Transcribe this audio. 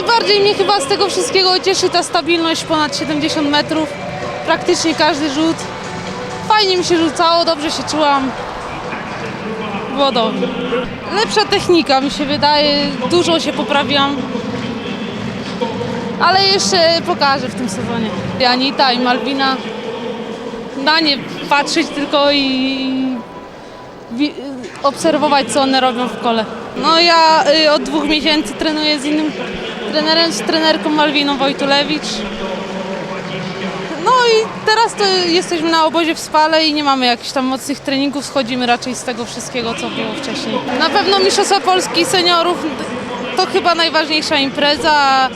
Najbardziej mnie chyba z tego wszystkiego cieszy ta stabilność ponad 70 metrów. Praktycznie każdy rzut. Fajnie mi się rzucało, dobrze się czułam. Było dobrze. Lepsza technika mi się wydaje, dużo się poprawiłam. Ale jeszcze pokażę w tym sezonie. Anita i Malwina. Na nie patrzeć tylko i obserwować, co one robią w kole. No ja y, od dwóch miesięcy trenuję z innym trenerem, z trenerką Malwiną Wojtulewicz. No i teraz to jesteśmy na obozie w Spale i nie mamy jakichś tam mocnych treningów, schodzimy raczej z tego wszystkiego, co było wcześniej. Na pewno Mistrzostwa Polski Seniorów to chyba najważniejsza impreza.